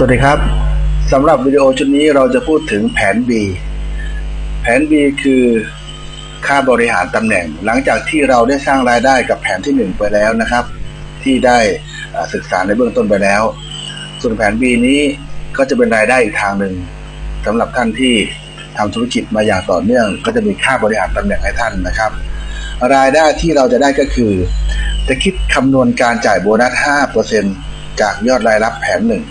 สวัสดีครับสำหรับวิดีโอชุดนี้เราจะพูดถึงแผน B แผน B คือค่าบริหารตำแหน่ง หลังจากที่เราได้สร้างรายได้กับแผนที่ 1 ไปแล้วนะครับ ที่ได้อ่าศึกษาในเบื้องต้นไปแล้ว ส่วนแผน B นี้ก็จะเป็นรายได้อีกทางหนึ่งสำหรับท่านที่ทำธุรกิจมาอย่างต่อเนื่อง ก็จะมีค่าบริหารตำแหน่งให้ท่านนะครับ รายได้ที่เราจะได้ก็คือ จะคิดคำนวณการจ่ายโบนัส 5%จากยอดรายรับแผนหนึ่ง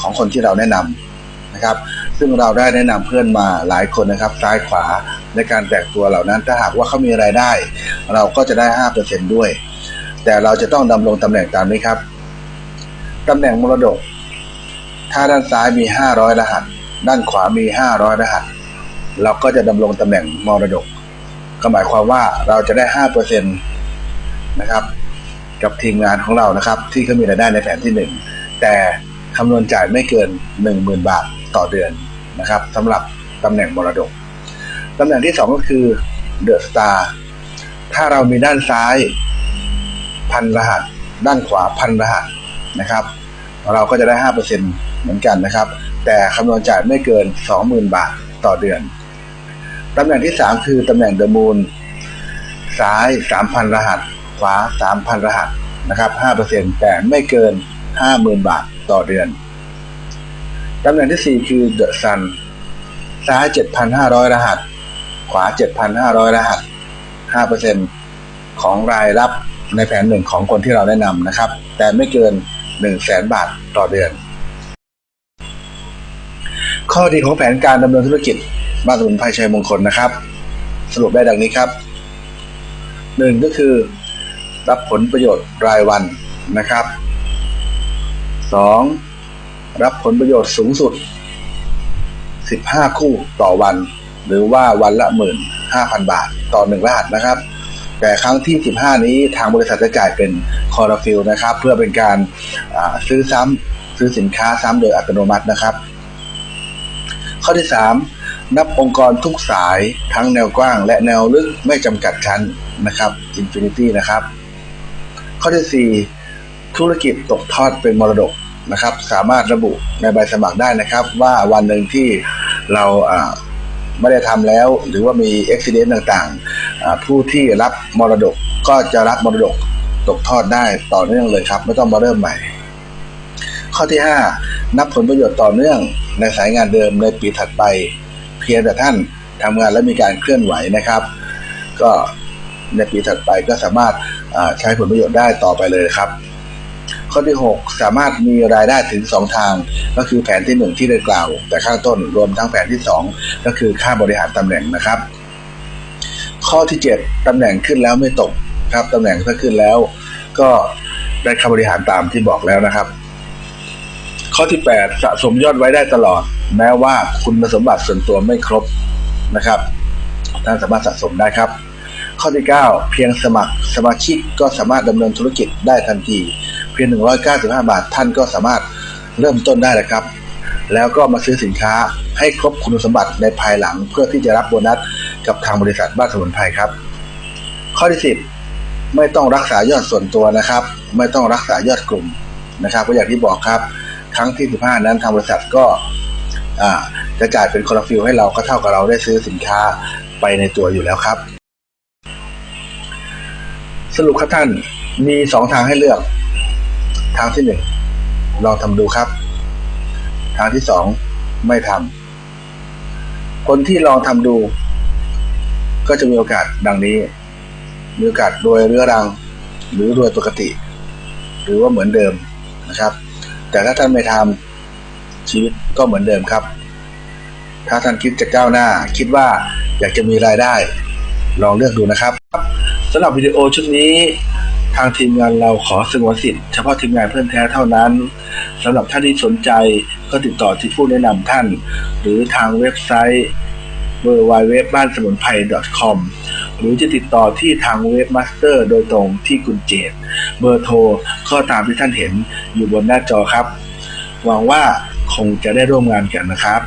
ของคนที่เราแนะนำนะครับ ซึ่งเราได้แนะนำเพื่อนมาหลายคนนะครับ ซ้ายขวาในการแตกตัวเหล่านั้นถ้าหากว่าเขามีรายได้ เราก็จะได้5%ด้วย แต่เราจะต้องดำรงตำแหน่งตามนี้ครับตำแหน่งมรดก ถ้าด้านซ้ายมี500รหัส ด้านขวามี500รหัส เราก็จะดำรงตำแหน่งมรดก ก็หมายความว่าเราจะได้5%นะครับกับทีมงานของเรานะครับ ที่เขามีรายได้ในแผนที่1แต่ คำนวณจ่ายไม่เกิน 10,000 บาทต่อเดือนนะครับสำหรับตำแหน่งมรดกตำแหน่งที่ 2 ก็คือเดอะสตาร์ถ้าเรามีด้านซ้ายพันรหัส ด้านขวาพันรหัสนะครับ เราก็จะได้ 5%เหมือนกันนะครับ แต่คำนวณจ่ายไม่เกิน 20,000 บาทต่อเดือนตำแหน่งที่ 3 คือตำแหน่งเดอะมูนซ้าย 3,000 รหัส ขวา 3,000 รหัสนะครับ 5%แต่ไม่เกิน 50,000บาทต่อเดือนตำแหน่งที่4คือเดอะซันซ้าย7,500รหัส ขวา7,500รหัส5%ของรายรับในแผนหนึ่งของคนที่เราแนะนำนะครับ แต่ไม่เกิน100,000บาทต่อเดือน ข้อดีของแผนการดำเนินธุรกิจบ้านสมุนไพรชัยมงคลนะครับ สรุปได้ดังนี้ครับหนึ่งก็คือรับผลประโยชน์รายวันนะครับ สองรับผลประโยชน์สูงสุด 15 คู่ต่อวัน หรือว่าวันละ 15,000 บาท ต่อหนึ่งรหัสนะครับ แต่ครั้งที่ 15 นี้ทางบริษัทจะจ่ายเป็นคอร์ฟิลนะครับ เพื่อเป็นการซื้อซ้ำซื้อสินค้าซ้ำโดยอัตโนมัตินะครับ ข้อที่ 3 นับองค์กรทุกสายทั้งแนวกว้าง และแนวลึกไม่จำกัดชั้นนะครับ Infinity นะครับ ข้อที่ 4 ธุรกิจตกทอดเป็นมรดกนะครับ สามารถระบุในใบสมัครได้นะครับ ว่าวันหนึ่งที่เราไม่ได้ทำแล้ว หรือว่ามีอุบิเหตุต่างๆ ผู้ที่รับมรดกก็จะรับมรดกตกทอดได้ต่อเนื่องเลยครับ ไม่ต้องมาเริ่มใหม่ ข้อที่ 5 นับผลประโยชน์ต่อเนื่องในสายงานเดิมในปีถัดไป เพียงแต่ท่านทำงานและมีการเคลื่อนไหวนะครับ ก็ในปีถัดไปก็สามารถใช้ผลประโยชน์ได้ต่อไปเลยครับ ข้อที่ 6 สามารถมีรายได้ถึง 2 ทาง ก็คือแผนที่ 1 ที่ได้กล่าว แต่ข้างต้นรวมทั้งแผนที่ 2 ก็คือค่าบริหารตำแหน่งนะครับ ข้อที่ 7 ตำแหน่งขึ้นแล้วไม่ตกครับตำแหน่งถ้าขึ้นแล้ว ก็ได้ค่าบริหารตามที่บอกแล้วนะครับ ข้อที่ 8 สะสมยอดไว้ได้ตลอด แม้ว่าคุณสมบัติส่วนตัวไม่ครบนะครับท่านสามารถสะสมได้ครับ ข้อที่ 9 เพียงสมัครสมาชิกก็สามารถดำเนินธุรกิจได้ทันที พียง 195 บาท ท่านก็สามารถเริ่มต้นได้แล้วครับ แล้วก็มาซื้อสินค้าให้ครบคุณสมบัติในภายหลัง เพื่อที่จะรับโบนัสกับทางบริษัทบ้านสมุนไพรครับ ข้อที่ 10 ไม่ต้องรักษายอดส่วนตัวนะครับ ไม่ต้องรักษายอดกลุ่มนะครับก็อย่างที่บอกครับ ครั้งที่ 15 นั้นทางบริษัทก็จะจ่ายเป็นคอร์ฟิลให้เราก็เท่ากับเราได้ซื้อสินค้าไปในตัวอยู่แล้วครับ สรุปครับท่านมีสองทางให้เลือก ทางที่หนึ่งลองทำดูครับ ทางที่สองไม่ทำคนที่ลองทำดู ก็จะมีโอกาสดังนี้ มีโอกาสรวยเรื้อรัง หรือรวยปกติ หรือว่าเหมือนเดิมนะครับ แต่ถ้าท่านไม่ทำชีวิตก็เหมือนเดิมครับ ถ้าท่านคิดจะก้าวหน้า คิดว่าอยากจะมีรายได้ ลองเลือกดูนะครับสำหรับวิดีโอชุดนี้ ทางทีมงานเราขอสงวนสิทธิ์เฉพาะทีมงานเพื่อนแท้เท่านั้นสำหรับท่านที่สนใจก็ติดต่อที่ผู้แนะนำท่าน หรือทางเว็บไซต์ w w w บ้านสมุนไพร .com หรือจะติดต่อที่ทางเว็บมาสเตอร์โดยตรงที่คุณเจตเบอร์โทรก็ตามที่ท่านเห็นอยู่บนหน้าจอครับ หวังว่าคงจะได้ร่วมงานกันนะครับ